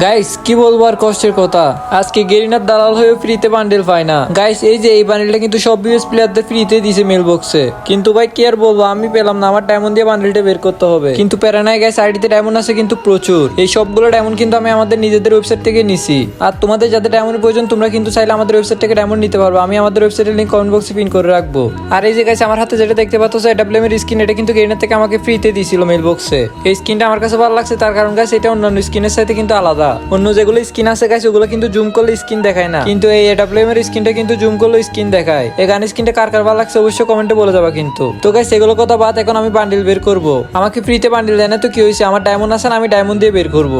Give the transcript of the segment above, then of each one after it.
Guys কি বলব আর কষ্টের কথা? আজকে গেরিনার দালাল হয়ে ফ্রিতে বান্ডেল পায় না। গাইস এই যে এই বান্ডেলটা কিন্তু সব বিএস প্লেয়ারদের ফ্রিতে দিছে মেল বক্সে কিন্তু ভাই, কি আর বলব? আমি পেলাম না। আমার ডায়মন্ড দিয়ে বান্ডেলটা বের করতে হবে। কিন্তু প্যারানায় গাইস আইডিতে ডায়মন্ড আছে কিন্তু প্রচুর। এই সবগুলো ডায়মন্ড কিন্তু আমি আমাদের নিজেদের ওয়েবসাইট থেকে নিছি। আর তোমাদের যাদের ডায়মন্ড প্রয়োজন, তোমরা কিন্তু চাইলে আমাদের ওয়েবসাইট থেকে ডায়মন্ড নিতে পারবে। আমি আমাদের ওয়েবসাইটের লিঙ্ক কমেন্ট বক্সে পিন করে রাখব। আর এই যে গাইস আমার হাতে যেটা দেখতে পাচ্ছ এটা এর স্কিন এটা কিন্তু গেরিনার থেকে আমাকে ফ্রিতে দিছিল মেল বক্সে এই স্কিনটা আমার কাছে ভালো লাগছে। তার কারণ গাইস এটা অন্যান্য স্কিনের সাথে কিন্তু আলাদা। অন্য যেগুলো স্কিন আছে গাইস ওগুলো কিন্তু জুম করলে স্কিন দেখায় না। কিন্তু এই এটা এর স্কিনটা কিন্তু জুম করলে স্কিন দেখায়। এই গান স্কিনটা কার কার ভালো লাগছে অবশ্যই কমেন্টে বলে যাবা কিন্তু। তো গাইস এগুলো কথা বাদ, এখন আমি বান্ডিল বের করব। আমাকে ফ্রিতে বান্ডিল দেয় না, তো কি হয়েছে? আমার ডায়মন্ড আছে না, আমি ডায়মন্ড দিয়ে বের করব।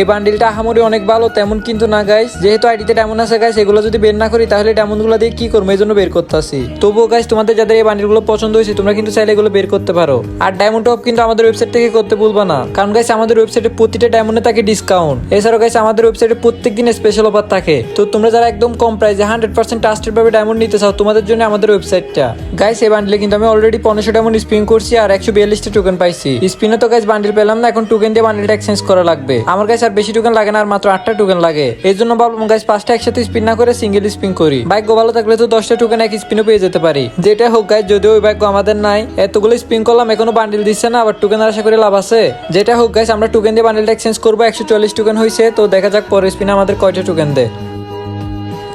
এই বান্ডিলটা আহামরি অনেক ভালো, তেমন কিন্তু না গাইস যেহেতু আইডিতে ডায়মন্ড আছে গাইস এগুলো যদি বের না করি, তাহলে ডায়মন্ডগুলো দিয়ে কি করব? এই জন্য বের করতে আসি তবুও গাইস তোমাদের যাদের এই বান্ডিলগুলো পছন্দ হয়েছে, তোমরা কিন্তু চাইলে এগুলো বের করতে পারো। আর ডায়মন্ড টপ কিন্তু আমাদের ওয়েবসাইট থেকে করতে ভুলবা না। কারণ গাইস আমাদের ওয়েবসাইটে প্রতিটা ডায়মন্ডে থাকে ডিসকাউন্ট এছাড়াও গাইস আমাদের ওয়েবসাইটে প্রত্যেক দিন স্পেশাল অফার থাকে। তো তোমরা যারা একদম কম প্রাইসে হান্ড্রেড পার্সেন্ট ট্রাস্টেড ভাবে ডায়মন্ড নিতে চাও, তোমাদের জন্য আমাদের ওয়েবসাইটটা গাইস এই বান্ডিলে কিন্তু আমি অলরেডি পনেরোশো ডায়মন্ড স্পিন করছি আর একশো বিয়াল্লিশটা টোকেন পাইছি। স্পিনে তো গাইস বান্ডিল পেলাম না, এখন টোকেন দিয়ে বান্ডিলটা এক্সচেঞ্জ করা লাগবে। আমার কাছে আর বেশি টোকেন লাগে না আর মাত্র আটটা টোকেন লাগে। এই জন্য ভাবলাম গাইস পাঁচটা একসাথে স্পিন না করে সিঙ্গেল স্পিন করি। বাইক ভালো থাকলে তো দশটা টোকেন এক স্পিনও পেয়ে যেতে পারি। যেটা হোক গাইস যদিও ওই বাইক আমাদের নাই, এতগুলো স্পিন করলাম, এখনও বান্ডিল দিচ্ছে না, আবার টোকেন আশা করে লাভ আছে। যেটা হোক গাইস আমরা টোকেন দিয়ে বান্ডিলটা এক্সচেঞ্জ করব, একশো চল্লিশ টোকেন হয়েছে তো দেখা যাক পরের স্পিন আমাদের কয়টা টোকেন দেয়।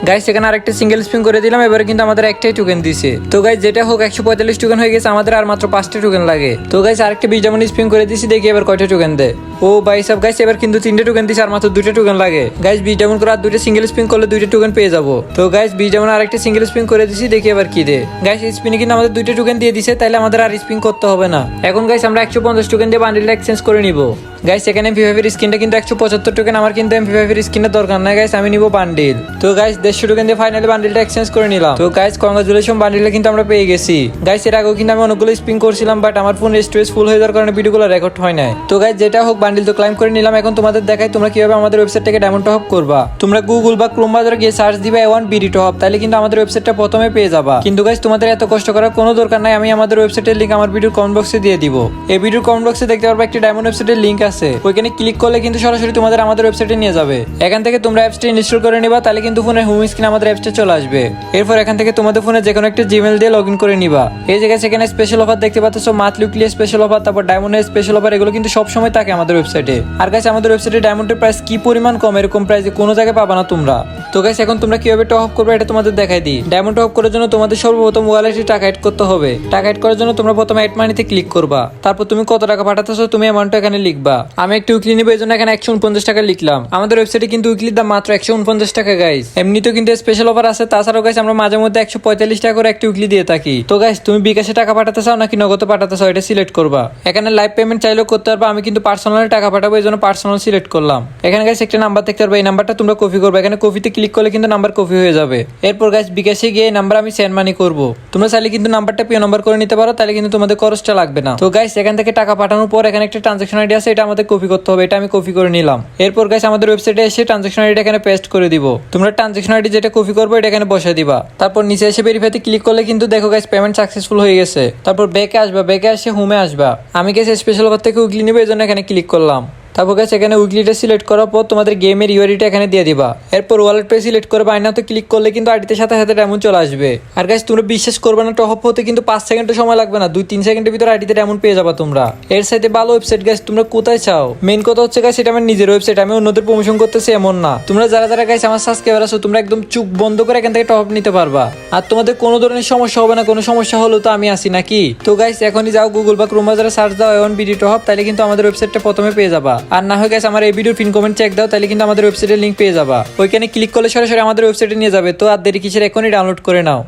গাইস এখানে আরেকটা সিঙ্গেল স্পিন করে দিলাম, এবারে কিন্তু আমাদের একটাই টোকেন দিছে। তো গাইস যেটা হোক, একশো পঁয়তাল্লিশ টোকেন হয়ে গেছে, আমাদের আর মাত্র পাঁচটা টোকেন লাগে। তো গাইস আরেকটা বিশ ডায়মন্ড স্পিন করে দিছি, দেখি এবার কয়টা টোকেন দেয়। ও ভাই, সব গাইস এবার কিন্তু তিনটে টোকেন দিছে, আর মাত্র দুটো টোকেন লাগে। গাইস বিশ ডায়মন্ড করে আর দুটো সিঙ্গেল স্পিন করলে দুইটা টোকেন পেয়ে যাব। তো গাইস বিশ ডায়মন্ড আরেকটা সিঙ্গেল স্পিন করে দিছি, দেখি এবার কি দে গাইস স্পিনে কিন্তু আমাদের দুইটা টোকেন দিয়ে দিছে তাহলে আমাদের আর স্পিন করতে হবে না। এখন গাইস আমরা একশো পঞ্চাশ টোকেন দিয়ে বান্ডিলটা এক্সচেঞ্জ করে নিবো। গাইস এখানে এমপি ফাইভের স্কিনটা কিন্তু একশো পঁচাত্তর টোকেন আমার কিন্তু এমপি ফাইভের স্কিনের দরকার নাই গাইস আমি নিবো বান্ডিল তো গাইস দেড়শো টোকেন দিয়ে ফাইনালি বান্ডিলটা এক্সচেঞ্জ করে নিলাম। তো গাইস কংগ্রাচুলেশন বান্ডিলটা কিন্তু আমরা পেয়ে গেছি। গাইস এর আগেও কিন্তু আমি অনেকগুলো স্পিন করছিলাম বাট আমার ফোন স্টোরেজ ফুল হয়ে যাওয়ার কারণে ভিডিওগুলো রেকর্ড হয় নাই। তো গাইস যেটা হোক বান্ডিল তো ক্লাইম করে নিলাম, এখন তোমাদের দেখাই তোমরা কীভাবে আমাদের ওয়েবসাইট থেকে ডায়মন্ড টপ করবা। তোমরা গুগল বা ক্রোম বাজারে গিয়ে সার্চ দিবা ওয়ান বিডি টপ তাহলে কিন্তু আমাদের ওয়েবসাইটটা প্রথমে পেয়ে যাবা। কিন্তু গাইস তোমাদের এত কষ্ট করার কোনো দরকার নাই, আমি আমাদের ওয়েবসাইটের লিঙ্ক আমার ভিডিওর কমেন্ট বক্সে দিয়ে দিব। এই ভিডিওর কমেন্ট বক্সে দেখতে পারবা, একটি ডায়মন্ড ওয়েবসাইটের লিঙ্ক ওইখানে ক্লিক করলে কিন্তু সরাসরি তোমাদের আমাদের ওয়েবসাইটে নিয়ে যাবে। এখান থেকে তোমরা অ্যাপসটি ইনস্টল করে নিবা, তাহলে কিন্তু ফোনের হোম স্ক্রিন আমাদের অ্যাপসটা চলে আসবে। এরপর এখান থেকে তোমাদের ফোনে যে কোনো একটা জিমেল দিয়ে লগ ইন করে নিবা। এই জায়গায় সেখানে স্পেশাল অফার দেখতে পাচ্ছ মান্থলি উইকলি স্পেশাল অফার তারপর ডায়মন্ডের স্পেশাল অফার এগুলো কিন্তু সবসময় থাকে আমাদের ওয়েবসাইটে আর কাছে আমাদের ওয়েবসাইটে ডায়মন্ডের প্রাইস কি পরিমাণ কম, এরকম প্রাইসে কোনো জায়গায় পাবা না তোমরা। তো গাইস এখন তোমরা কীভাবে টপ আপ করবে এটা তোমাদের দেখাই দিই। ডায়মন্ড টপ করার জন্য তোমাদের সর্বপ্রথম ওয়ালেটে টাকা অ্যাড করতে হবে। টাকা অ্যাড করার জন্য তোমরা প্রথমে অ্যাড মানিতে ক্লিক করবা। তারপর তুমি কত টাকা পাঠাতেছো, তুমি অ্যামাউন্টটা এখানে লিখবা। আমি একটু উইকলি নিবো এই জন্য এখানে একশো উনপঞ্চাশ টাকা লিখলাম। আমাদের ওয়েবসাইটে কিন্তু উইকলির দাম মাত্র একশো উনপঞ্চাশ টাকা গাইস এমনিতেও কিন্তু স্পেশাল অফার আছে, তাছাড়াও গাইস আমরা মাঝে মধ্যে একশো পঁয়তাল্লিশ টাকা করে একটা উইকলি দিয়ে থাকি। তো গাইস তুমি বিকাশে টাকা পাঠাতে চাও নাকি নগদে পাঠাতে চাও, এটা সিলেক্ট করবা। এখানে লাইভ পেমেন্ট চাইলেও করতে পারবা, আমি কিন্তু পার্সোনালি টাকা পাঠাবো এই জন্য পার্সোনাল সিলেক্ট করলাম। এখানে গাইস একটা নাম্বার দেখতে পারবে, এই নাম্বারটা তোমরা কপি করবে। এখানে কপিতে ক্লিক করলে কিন্তু নাম্বার কপি হয়ে যাবে। এরপর গাইস বিকাশে গিয়ে এই নাম্বার আমি সেন্ড মানি করব। তোমরা চাইলে কিন্তু নাম্বারটা পিও নাম্বার করে নিতে পারো, তাহলে কিন্তু তোমাদের খরচটা লাগবে না। তো গাইস এখান থেকে টাকা পাঠানোর পর এখানে একটা ট্রানজাকশন আইডি আছে, এটা আমাদের কপি করতে হবে, এটা আমি কপি করে নিলাম। এরপর গাইস আমাদের ওয়েবসাইটে এসে ট্রানজাকশন আইডি এখানে পেস্ট করে দিব। তোমরা ট্রানজাকশন আইডি যেটা কপি করব, এটা এখানে বসে দিবা। তারপর নিচে এসে ভেরিফাইতে ক্লিক করলে কিন্তু দেখো গাইস পেমেন্ট সাকসেসফুল হয়ে গেছে। তারপর ব্যাকে আসবা ব্যাকে এসে হোমে আসবা। আমি গেছে স্পেশাল ঘর থেকে উইকলি নিবো এই জন্য এখানে ক্লিক করলাম। তারপর গাছ এখানে উইকলিটা সিলেক্ট করার পর তোমাদের গেমের ইউআইডিটা এখানে দিয়ে দিবা। এরপর ওয়ালেট পে সিলেক্ট করে বাইনাতে ক্লিক করলে কিন্তু আইডিতে সাথে সাথে ডায়মন্ড চলে আসবে। আর গাছ তোমরা বিশ্বাস করবে না টপ হতে কিন্তু পাঁচ সেকেন্ডের সময় লাগবে না, দুই, তিন সেকেন্ডের ভিতরে আইডিতে ডায়মন্ড পেয়ে যাবা তোমরা। এর সাথে ভালো ওয়েবসাইট গাছ তোমরা কোথায় চাও? মেন কথা হচ্ছে গাছ এটা আমার নিজের ওয়েবসাইট আমি অন্যদের প্রমোশন করতেছি এমন না। তোমরা যারা যারা গাছ আমার সাবস্ক্রাইবার আছো, তোমরা একদম চুপ বন্ধ করে এখান থেকে টপ নিতে পারবা। আর তোমাদের কোনো ধরনের সমস্যা হবে না, কোনো সমস্যা হলেও তো আমি আসি নাকি? তো গাইস এখনই যাও গুগল বা ক্রোম বাজারে সার্চ দাও, এমন বিডি টপ তাহলে কিন্তু আমাদের ওয়েবসাইটটা প্রথমে পেয়ে যাবা। আর না হয়ে গেছে আমার এই ভিডিওর পিন কমেন্ট চেক দাও, তাহলে কিন্তু আমাদের ওয়েবসাইটের লিঙ্ক পেয়ে যাবা। ওইখানে ক্লিক করলে সরাসরি আমাদের ওয়েবসাইটে নিয়ে যাবে, তো আর দেরি কিসের, এখনই ডাউনলোড করে নাও।